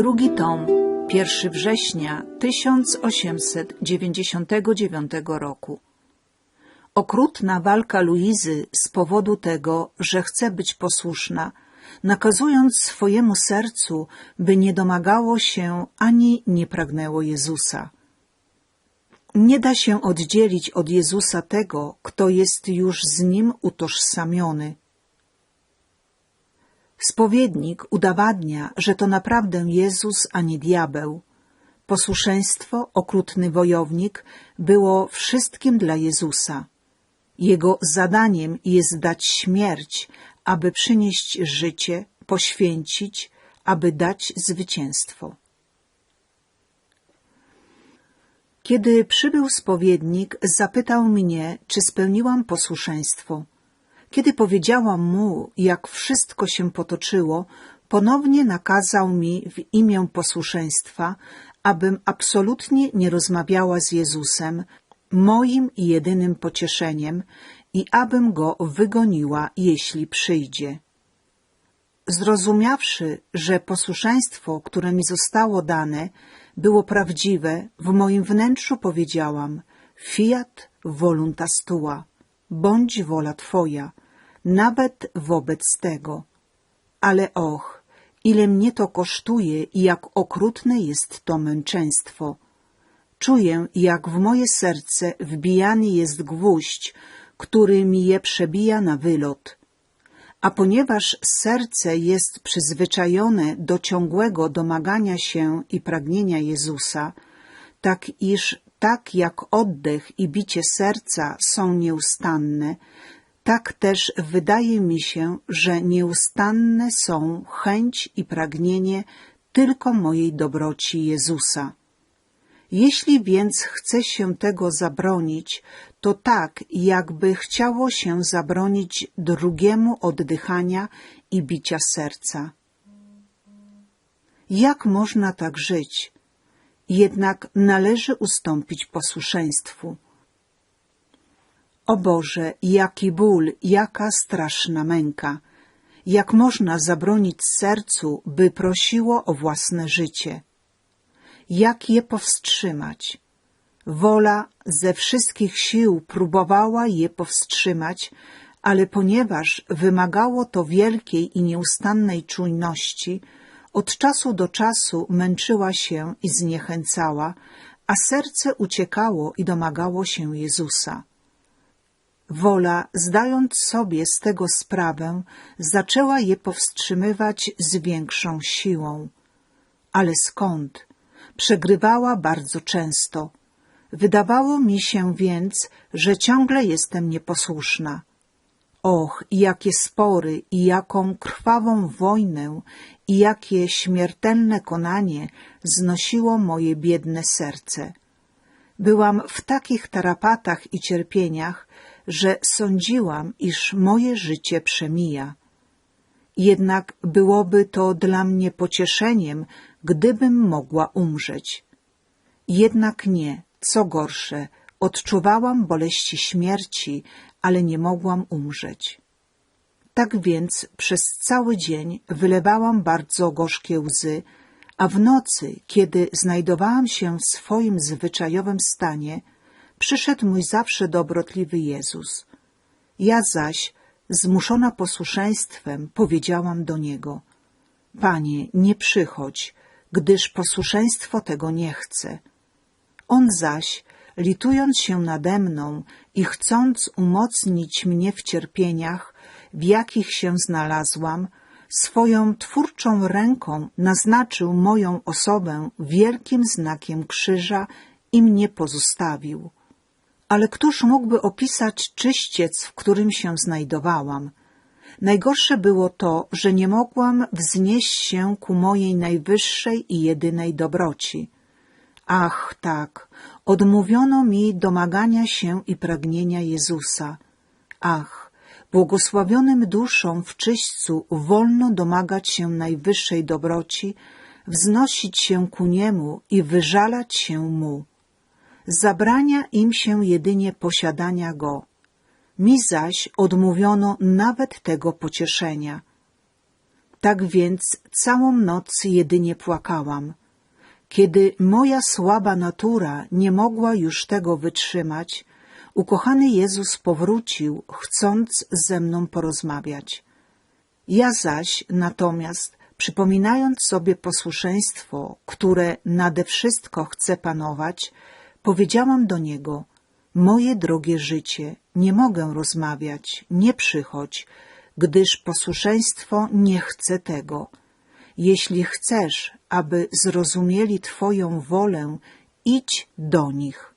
Drugi tom, 1 września 1899 roku. Okrutna walka Luizy z powodu tego, że chce być posłuszna, nakazując swojemu sercu, by nie domagało się ani nie pragnęło Jezusa. Nie da się oddzielić od Jezusa tego, kto jest już z Nim utożsamiony. Spowiednik udowadnia, że to naprawdę Jezus, a nie diabeł. Posłuszeństwo, okrutny wojownik, było wszystkim dla Jezusa. Jego zadaniem jest dać śmierć, aby przynieść życie, poświęcić, aby dać zwycięstwo. Kiedy przybył spowiednik, zapytał mnie, czy spełniłam posłuszeństwo. Kiedy powiedziałam mu, jak wszystko się potoczyło, ponownie nakazał mi w imię posłuszeństwa, abym absolutnie nie rozmawiała z Jezusem, moim jedynym pocieszeniem, i abym go wygoniła, jeśli przyjdzie. Zrozumiawszy, że posłuszeństwo, które mi zostało dane, było prawdziwe, w moim wnętrzu powiedziałam Fiat voluntas tua, bądź wola Twoja, nawet wobec tego. Ale och, ile mnie to kosztuje i jak okrutne jest to męczeństwo. Czuję, jak w moje serce wbijany jest gwóźdź, który mi je przebija na wylot. A ponieważ serce jest przyzwyczajone do ciągłego domagania się i pragnienia Jezusa, tak iż tak jak oddech i bicie serca są nieustanne, tak też wydaje mi się, że nieustanne są chęć i pragnienie tylko mojej dobroci Jezusa. Jeśli więc chce się tego zabronić, to tak, jakby chciało się zabronić drugiemu oddychania i bicia serca. Jak można tak żyć? Jednak należy ustąpić posłuszeństwu. O Boże, jaki ból, jaka straszna męka! Jak można zabronić sercu, by prosiło o własne życie? Jak je powstrzymać? Wola ze wszystkich sił próbowała je powstrzymać, ale ponieważ wymagało to wielkiej i nieustannej czujności, od czasu do czasu męczyła się i zniechęcała, a serce uciekało i domagało się Jezusa. Wola, zdając sobie z tego sprawę, zaczęła je powstrzymywać z większą siłą. Ale skąd? Przegrywała bardzo często. Wydawało mi się więc, że ciągle jestem nieposłuszna. Och, jakie spory i jaką krwawą wojnę i jakie śmiertelne konanie znosiło moje biedne serce. Byłam w takich tarapatach i cierpieniach, że sądziłam, iż moje życie przemija. Jednak byłoby to dla mnie pocieszeniem, gdybym mogła umrzeć. Jednak nie, co gorsze, odczuwałam boleści śmierci, ale nie mogłam umrzeć. Tak więc przez cały dzień wylewałam bardzo gorzkie łzy, a w nocy, kiedy znajdowałam się w swoim zwyczajowym stanie, przyszedł mój zawsze dobrotliwy Jezus. Ja zaś, zmuszona posłuszeństwem, powiedziałam do Niego — Panie, nie przychodź, gdyż posłuszeństwo tego nie chce. On zaś, litując się nade mną i chcąc umocnić mnie w cierpieniach, w jakich się znalazłam, swoją twórczą ręką naznaczył moją osobę wielkim znakiem krzyża i mnie pozostawił. Ale któż mógłby opisać czyściec, w którym się znajdowałam? Najgorsze było to, że nie mogłam wznieść się ku mojej najwyższej i jedynej dobroci. Ach, tak, odmówiono mi domagania się i pragnienia Jezusa. Ach, błogosławionym duszom w czyśćcu wolno domagać się najwyższej dobroci, wznosić się ku Niemu i wyżalać się Mu. Zabrania im się jedynie posiadania Go. Mi zaś odmówiono nawet tego pocieszenia. Tak więc całą noc jedynie płakałam. Kiedy moja słaba natura nie mogła już tego wytrzymać, ukochany Jezus powrócił, chcąc ze mną porozmawiać. Ja zaś natomiast, przypominając sobie posłuszeństwo, które nade wszystko chce panować, powiedziałam do Niego, moje drogie życie, nie mogę rozmawiać, nie przychodź, gdyż posłuszeństwo nie chce tego. Jeśli chcesz, aby zrozumieli Twoją wolę, idź do nich.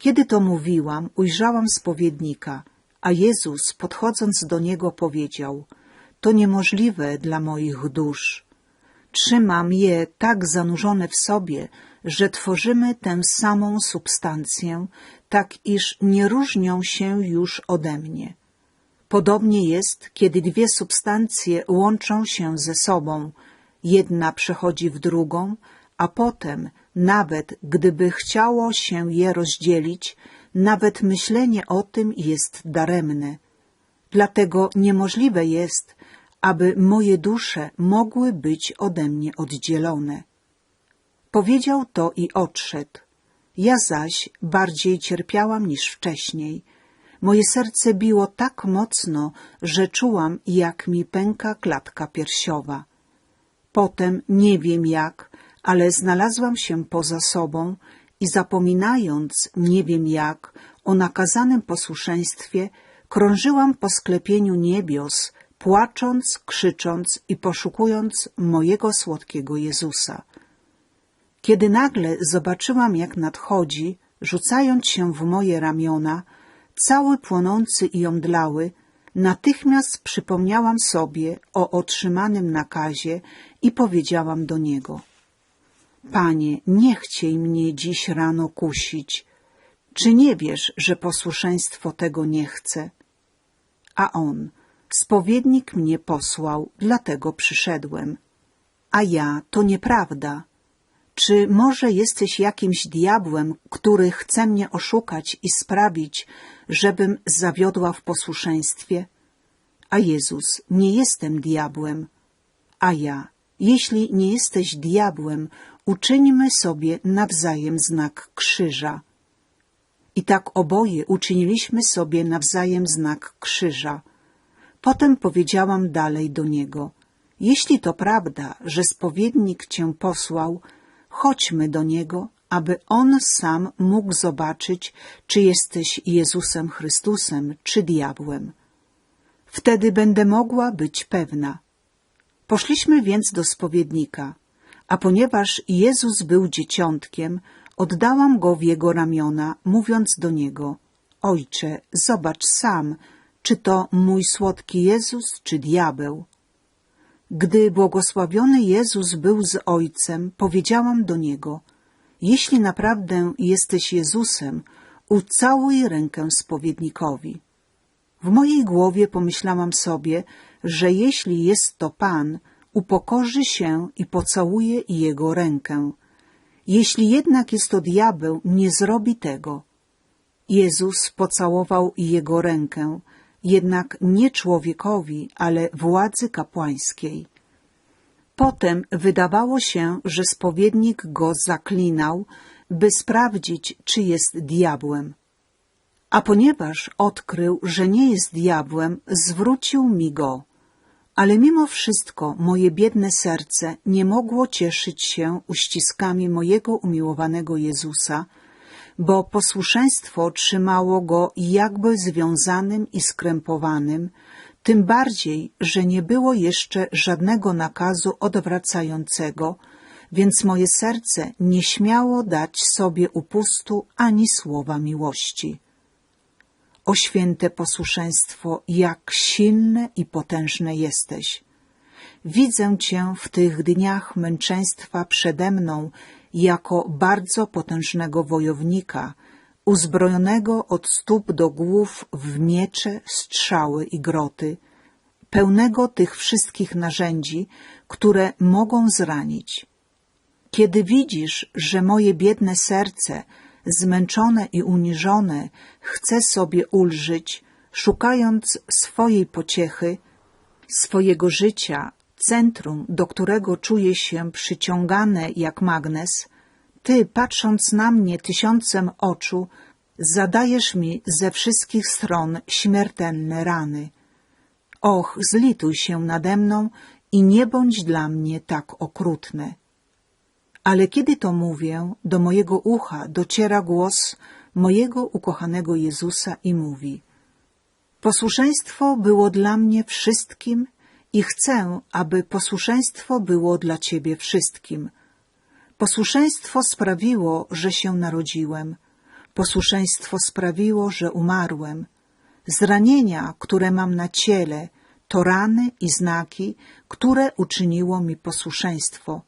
Kiedy to mówiłam, ujrzałam spowiednika, a Jezus, podchodząc do niego, powiedział: To niemożliwe dla moich dusz. Trzymam je tak zanurzone w sobie, że tworzymy tę samą substancję, tak iż nie różnią się już ode mnie. Podobnie jest, kiedy dwie substancje łączą się ze sobą, jedna przechodzi w drugą, a potem, nawet gdyby chciało się je rozdzielić, nawet myślenie o tym jest daremne. Dlatego niemożliwe jest, aby moje dusze mogły być ode mnie oddzielone. Powiedział to i odszedł. Ja zaś bardziej cierpiałam niż wcześniej. Moje serce biło tak mocno, że czułam, jak mi pęka klatka piersiowa. Potem, nie wiem jak, ale znalazłam się poza sobą i zapominając, nie wiem jak, o nakazanym posłuszeństwie, krążyłam po sklepieniu niebios, płacząc, krzycząc i poszukując mojego słodkiego Jezusa. Kiedy nagle zobaczyłam, jak nadchodzi, rzucając się w moje ramiona, cały płonący i omdlały, natychmiast przypomniałam sobie o otrzymanym nakazie i powiedziałam do niego — Panie, nie chciej mnie dziś rano kusić. Czy nie wiesz, że posłuszeństwo tego nie chce? A on, spowiednik mnie posłał, dlatego przyszedłem. A ja, to nieprawda. Czy może jesteś jakimś diabłem, który chce mnie oszukać i sprawić, żebym zawiodła w posłuszeństwie? A Jezus, nie jestem diabłem. A ja, jeśli nie jesteś diabłem, uczyńmy sobie nawzajem znak krzyża. I tak oboje uczyniliśmy sobie nawzajem znak krzyża. Potem powiedziałam dalej do niego, jeśli to prawda, że spowiednik cię posłał, chodźmy do niego, aby on sam mógł zobaczyć, czy jesteś Jezusem Chrystusem, czy diabłem. Wtedy będę mogła być pewna. Poszliśmy więc do spowiednika, a ponieważ Jezus był dzieciątkiem, oddałam go w jego ramiona, mówiąc do niego, Ojcze, zobacz sam, czy to mój słodki Jezus, czy diabeł. Gdy błogosławiony Jezus był z Ojcem, powiedziałam do Niego, jeśli naprawdę jesteś Jezusem, ucałuj rękę spowiednikowi. W mojej głowie pomyślałam sobie, że jeśli jest to Pan, upokorzy się i pocałuje Jego rękę. Jeśli jednak jest to diabeł, nie zrobi tego. Jezus pocałował Jego rękę, jednak nie człowiekowi, ale władzy kapłańskiej. Potem wydawało się, że spowiednik go zaklinał, by sprawdzić, czy jest diabłem. A ponieważ odkrył, że nie jest diabłem, zwrócił mi go. Ale mimo wszystko moje biedne serce nie mogło cieszyć się uściskami mojego umiłowanego Jezusa, bo posłuszeństwo trzymało go jakby związanym i skrępowanym, tym bardziej, że nie było jeszcze żadnego nakazu odwracającego, więc moje serce nie śmiało dać sobie upustu ani słowa miłości. O święte posłuszeństwo, jak silne i potężne jesteś! Widzę Cię w tych dniach męczeństwa przede mną jako bardzo potężnego wojownika, uzbrojonego od stóp do głów w miecze, strzały i groty, pełnego tych wszystkich narzędzi, które mogą zranić. Kiedy widzisz, że moje biedne serce, zmęczone i uniżone, chce sobie ulżyć, szukając swojej pociechy, swojego życia, centrum, do którego czuję się przyciągane jak magnes, ty, patrząc na mnie tysiącem oczu, zadajesz mi ze wszystkich stron śmiertelne rany. Och, zlituj się nade mną i nie bądź dla mnie tak okrutny. Ale kiedy to mówię, do mojego ucha dociera głos mojego ukochanego Jezusa i mówi Posłuszeństwo było dla mnie wszystkim i chcę, aby posłuszeństwo było dla Ciebie wszystkim. Posłuszeństwo sprawiło, że się narodziłem. Posłuszeństwo sprawiło, że umarłem. Zranienia, które mam na ciele, to rany i znaki, które uczyniło mi posłuszeństwo.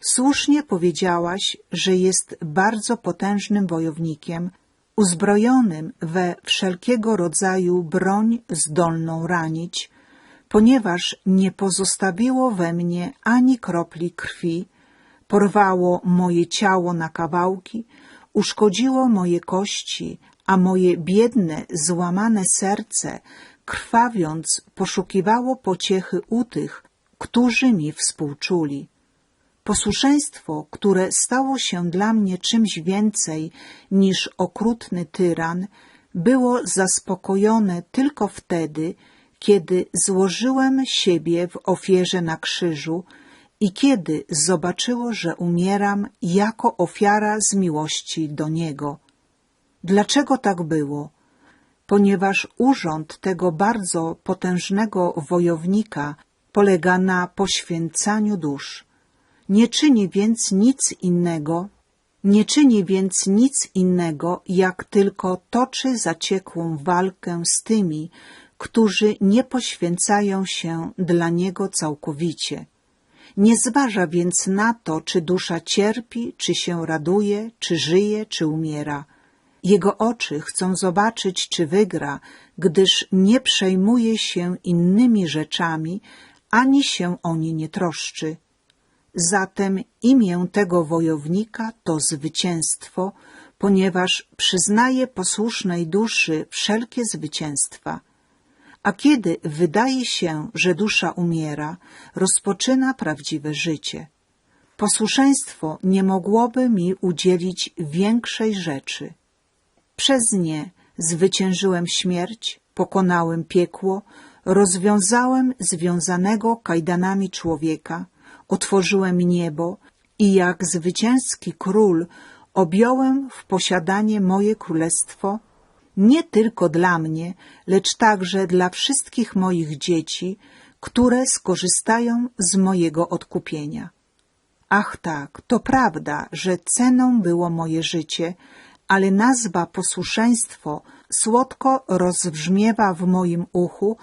Słusznie powiedziałaś, że jest bardzo potężnym wojownikiem, uzbrojonym we wszelkiego rodzaju broń zdolną ranić, ponieważ nie pozostawiło we mnie ani kropli krwi, porwało moje ciało na kawałki, uszkodziło moje kości, a moje biedne, złamane serce, krwawiąc, poszukiwało pociechy u tych, którzy mi współczuli. Posłuszeństwo, które stało się dla mnie czymś więcej niż okrutny tyran, było zaspokojone tylko wtedy, kiedy złożyłem siebie w ofierze na krzyżu i kiedy zobaczyło, że umieram jako ofiara z miłości do Niego. Dlaczego tak było? Ponieważ urząd tego bardzo potężnego wojownika polega na poświęcaniu dusz. Nie czyni więc nic innego, nie czyni więc nic innego, jak tylko toczy zaciekłą walkę z tymi, którzy nie poświęcają się dla Niego całkowicie. Nie zważa więc na to, czy dusza cierpi, czy się raduje, czy żyje, czy umiera. Jego oczy chcą zobaczyć, czy wygra, gdyż nie przejmuje się innymi rzeczami, ani się o nie nie troszczy. Zatem imię tego wojownika to zwycięstwo, ponieważ przyznaje posłusznej duszy wszelkie zwycięstwa. A kiedy wydaje się, że dusza umiera, rozpoczyna prawdziwe życie. Posłuszeństwo nie mogłoby mi udzielić większej rzeczy. Przez nie zwyciężyłem śmierć, pokonałem piekło, rozwiązałem związanego kajdanami człowieka, otworzyłem niebo i jak zwycięski król objąłem w posiadanie moje królestwo, nie tylko dla mnie, lecz także dla wszystkich moich dzieci, które skorzystają z mojego odkupienia. Ach tak, to prawda, że ceną było moje życie, ale nazwa posłuszeństwo słodko rozbrzmiewa w moim uchu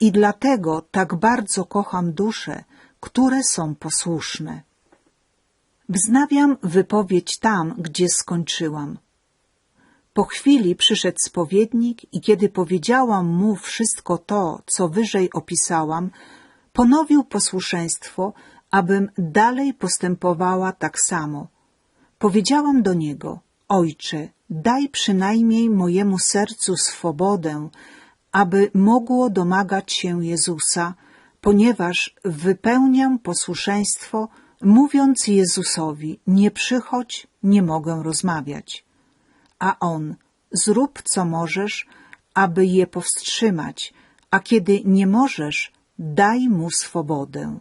i dlatego tak bardzo kocham dusze, które są posłuszne. Wznawiam wypowiedź tam, gdzie skończyłam. Po chwili przyszedł spowiednik i kiedy powiedziałam mu wszystko to, co wyżej opisałam, ponowił posłuszeństwo, abym dalej postępowała tak samo. Powiedziałam do niego, Ojcze, daj przynajmniej mojemu sercu swobodę, aby mogło domagać się Jezusa, ponieważ wypełniam posłuszeństwo, mówiąc Jezusowi, nie przychodź, nie mogę rozmawiać. A On, zrób co możesz, aby je powstrzymać, a kiedy nie możesz, daj mu swobodę.